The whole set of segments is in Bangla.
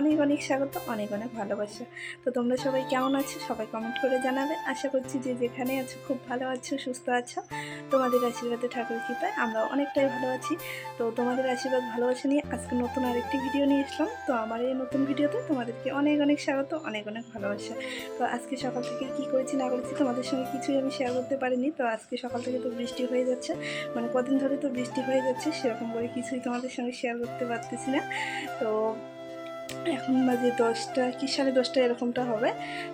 অনেক অনেক স্বাগত, অনেক অনেক ভালোবাসা। তো তোমরা সবাই কেমন আছো? সবাই কমেন্ট করে জানাবে। আশা করছি যে যেখানে আছো খুব ভালো আছো, সুস্থ আছো। তোমাদের আশীর্বাদে ঠাকুর কৃপায় আমরা অনেকটাই ভালো আছি। তো তোমাদের আশীর্বাদ, ভালোবাসা নিয়ে আজকে নতুন আরেকটি ভিডিও নিয়ে এসলাম। তো আমার এই নতুন ভিডিওতে তোমাদেরকে অনেক অনেক স্বাগত, অনেক অনেক ভালোবাসা। তো আজকে সকাল থেকে কি করেছি না করেছি তোমাদের সঙ্গে কিছুই আমি শেয়ার করতে পারিনি। তো আজকে সকাল থেকে তো বৃষ্টি হয়ে যাচ্ছে মানে কদিন ধরে তো বৃষ্টি হয়ে যাচ্ছে, সেরকম করে কিছুই তোমাদের সঙ্গে শেয়ার করতে পারতেছি না। তো এখন বাজে দশটা, কি সাড়ে দশটা এরকমটা হবে।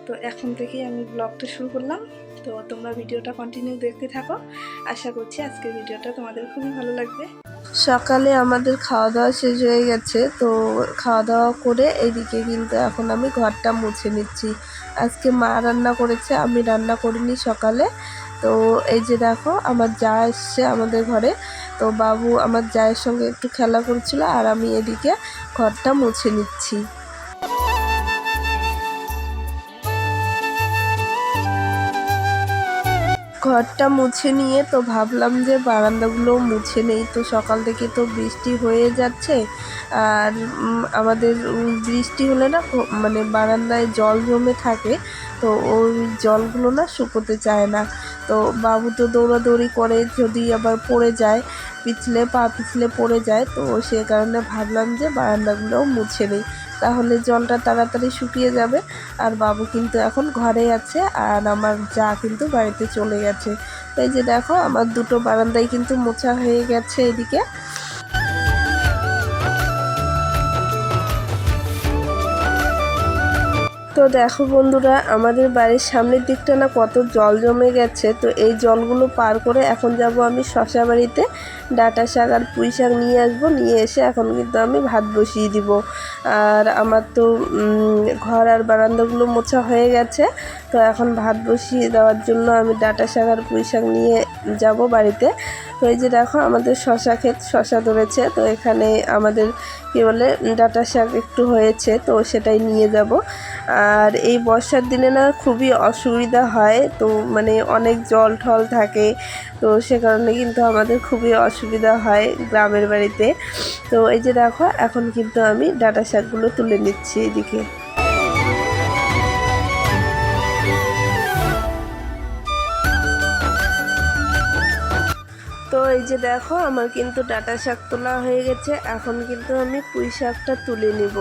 তো এখন থেকেই আমি ব্লগটা শুরু করলাম। তো তোমরা ভিডিওটা কন্টিনিউ দেখতে থাকো। আশা করছি আজকের ভিডিওটা তোমাদের খুবই ভালো লাগবে। সকালে আমাদের খাওয়া দাওয়া শেষ হয়ে গেছে। তো খাওয়া দাওয়া করে এইদিকে কিন্তু এখন আমি ঘরটা মুছে নিচ্ছি। আজকে মা রান্না করেছে, আমি রান্না করিনি সকালে। তো এই যে দেখো, আমার যা এসছে আমাদের ঘরে। তো বাবু আমার জায়ের সঙ্গে একটু খেলা করছিল আর আমি এদিকে ঘরটা মুছে নিচ্ছি। ঘরটা মুছে নিয়ে তো ভাবলাম যে বারান্দাগুলো মুছে নেই, তো সকাল থেকে তো বৃষ্টি হয়ে যাচ্ছে। আর আমাদের বৃষ্টি হলে না মানে বারান্দায় জল জমে থাকে, তো ওই জলগুলো না শুকোতে চায় না। তো বাবু তো দৌড়াদৌড়ি করে যদি আবার পড়ে যায় পিছলে পা পিছলে পড়ে যায়, তো সে কারণে ভাবলাম যে বারান্দাগুলোও মুছে নেই। তাহলে জলটা তাড়াতাড়ি শুকিয়ে যাবে। আর বাবু কিন্তু এখন ঘরে আছে আর আমার যা কিন্তু বাড়িতে চলে গেছে। এই যে দেখো, আমার দুটো বারান্দায় কিন্তু মোছা হয়ে গেছে এদিকে। তো দেখো বন্ধুরা, আমাদের বাড়ির সামনের দিকটা না কত জল জমে গেছে। তো এই জলগুলো পার করে এখন যাব আমি শশা বাড়িতে। ডাটা শাক আর পুঁই শাক নিয়ে আসব, নিয়ে এসে এখন কিন্তু আমি ভাত বসিয়ে দিব। আর আমার তো ঘর আর বারান্দাগুলো মোছা হয়ে গেছে। তো এখন ভাত বসিয়ে দেওয়ার জন্য আমি ডাটা শাক আর পুঁই শাক নিয়ে যাব বাড়িতে। তো এই যে দেখো, আমাদের শশা ক্ষেত, শশা ধরেছে। তো এখানে আমাদের, কী বলে, ডাটা শাক একটু হয়েছে, তো সেটাই নিয়ে যাব। আর এই বর্ষার দিনে না খুবই অসুবিধা হয়, তো মানে অনেক জল ঠল থাকে, তো সে কারণে কিন্তু আমাদের খুবই অসুবিধা হয় গ্রামের বাড়িতে। তো এই যে দেখো, এখন কিন্তু আমি ডাটা শাকগুলো তুলে নিচ্ছি এদিকে। এই যে দেখো, আমার কিন্তু ডাটা শাক তোলা হয়ে গেছে। এখন কিন্তু আমি পুঁই শাকটা তুলে নিব।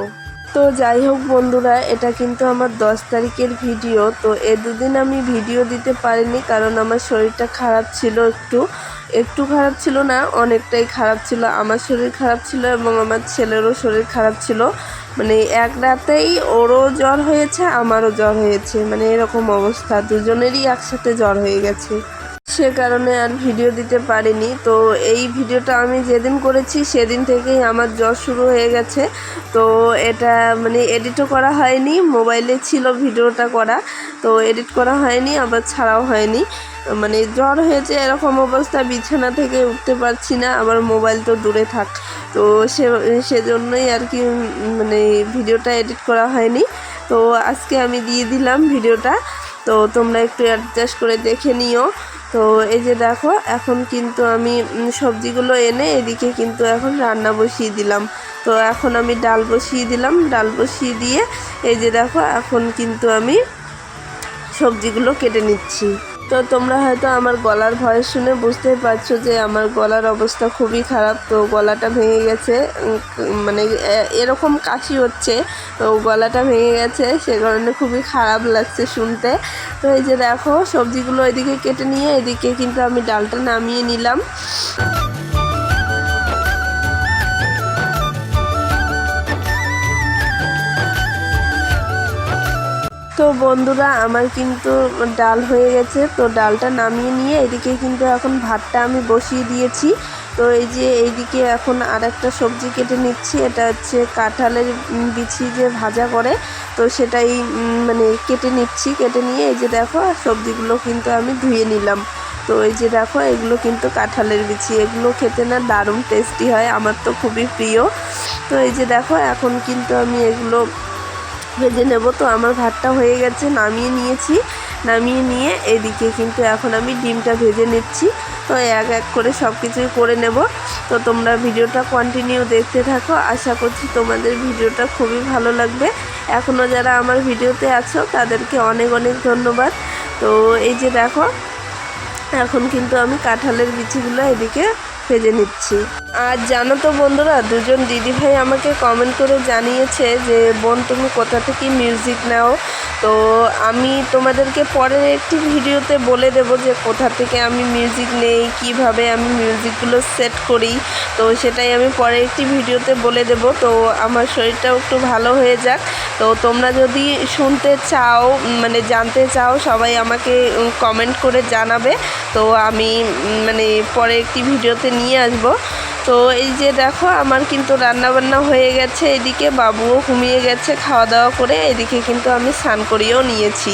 তো যাই হোক বন্ধুরা, এটা কিন্তু আমার দশ তারিখের ভিডিও। তো এ দুদিন আমি ভিডিও দিতে পারিনি, কারণ আমার শরীরটা খারাপ ছিল একটু। একটু খারাপ ছিল না, অনেকটাই খারাপ ছিল। আমার শরীর খারাপ ছিল এবং আমার ছেলেরও শরীর খারাপ ছিল। মানে এক রাতেই ওরও জ্বর হয়েছে, আমারও জ্বর হয়েছে। মানে এরকম অবস্থা, দুজনেরই একসাথে জ্বর হয়ে গেছে। সে কারণে আর ভিডিও দিতে পারিনি। তো এই ভিডিওটা আমি যেদিন করেছি, সেদিন থেকেই আমার জ্বর শুরু হয়ে গেছে। তো এটা মানে এডিটও করা হয়নি মোবাইলে ছিল ভিডিওটা করা। তো এডিট করা হয়নি, আবার ছাড়াও হয়নি। মানে জ্বর হয়েছে এরকম অবস্থা, বিছানা থেকে উঠতে পারছি না আমার মোবাইল তো দূরে থাক। তো সে, সেজন্যই আর কি মানে ভিডিওটা এডিট করা হয়নি। তো আজকে আমি দিয়ে দিলাম ভিডিওটা। তো তোমরা একটু অ্যাডজাস্ট করে দেখে নিও। তো এই যে দেখো, এখন কিন্তু আমি সবজিগুলো এনে এদিকে কিন্তু এখন রান্না বসিয়ে দিলাম। তো এখন আমি ডাল বসিয়ে দিলাম। ডাল বসিয়ে দিয়ে এই যে দেখো, এখন কিন্তু আমি সবজিগুলো কেটে নিচ্ছি। তো তোমরা হয়তো আমার গলার ভয়েস শুনে বুঝতে পারছ যে আমার গলার অবস্থা খুবই খারাপ, তো গলাটা ভেঙে গেছে মানে এরকম কাশি হচ্ছে, তো গলাটা ভেঙে গেছে, সে কারণে খুবই খারাপ লাগছে শুনতে। তো এই যে দেখো, সবজিগুলো এদিকে কেটে নিয়ে, এদিকে কিন্তু আমি ডালটা নামিয়ে নিলাম। তো বন্ধুরা, আমার কিন্তু ডাল হয়ে গেছে। তো ডালটা নামিয়ে নিয়ে এদিকে কিন্তু এখন ভাতটা আমি বসিয়ে দিয়েছি। তো এই যে এইদিকে এখন আর একটা সবজি কেটে নিচ্ছি। এটা হচ্ছে কাঁঠালের বিছি যে ভাজা করে, তো সেটাই মানে কেটে নিচ্ছি। কেটে নিয়ে এই যে দেখো সবজিগুলো কিন্তু আমি ধুয়ে নিলাম। তো এই যে দেখো, এগুলো কিন্তু কাঁঠালের বিচি। এগুলো খেতে না দারুণ টেস্টি হয়, আমার তো খুবই প্রিয়। তো এই যে দেখো, এখন কিন্তু আমি এগুলো ভেজে নেব। তো আমার ভাতটা হয়ে গেছে, নামিয়ে নিয়েছি। নামিয়ে নিয়ে এদিকে কিন্তু এখন আমি ডিমটা ভেজে নিচ্ছি। তো এক এক করে সব কিছুই করে নেব। তো তোমরা ভিডিওটা কন্টিনিউ দেখতে থাকো। আশা করছি তোমাদের ভিডিওটা খুবই ভালো লাগবে। এখনও যারা আমার ভিডিওতে আছো, তাদেরকে অনেক অনেক ধন্যবাদ। তো এই যে দেখো, এখন কিন্তু আমি কাঁঠালের বিচিগুলো এদিকে ভেজে নিচ্ছি। আর জানো তো বন্ধুরা, দুজন দিদিভাই আমাকে কমেন্ট করে জানিয়েছে যে, বোন, তুমি কোথা থেকে মিউজিক নাও? তো আমি তোমাদেরকে পরের একটি ভিডিওতে বলে দেব যে, কোথা থেকে আমি মিউজিক নেই, কীভাবে আমি মিউজিকগুলো সেট করি। তো সেটাই আমি পরে একটি ভিডিওতে বলে দেব। তো আমার শরীরটাও একটু ভালো হয়ে যাক। তো তোমরা যদি শুনতে চাও মানে জানতে চাও, সবাই আমাকে কমেন্ট করে জানাবে। তো আমি মানে পরে একটি ভিডিওতে নিয়ে আসব। তো এই যে দেখো, আমার কিন্তু রান্না বান্না হয়ে গেছে। এদিকে বাবুও ঘুমিয়ে গেছে খাওয়া দাওয়া করে। এদিকে কিন্তু আমি স্নান করিয়েও নিয়েছি।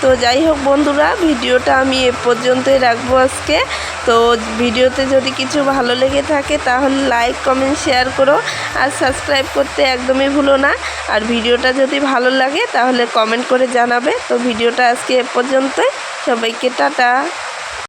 তো যাই হোক বন্ধুরা, ভিডিওটা আমি এ পর্যন্তই রাখব আজকে। তো ভিডিওতে যদি কিছু ভালো লেগে থাকে, তাহলে লাইক, কমেন্ট, শেয়ার করো। আর সাবস্ক্রাইব করতে একদমই ভুলো না। আর ভিডিওটা যদি ভালো লাগে, তাহলে কমেন্ট করে জানাবে। তো ভিডিওটা আজকে এ পর্যন্তই। সবাইকে টাটা।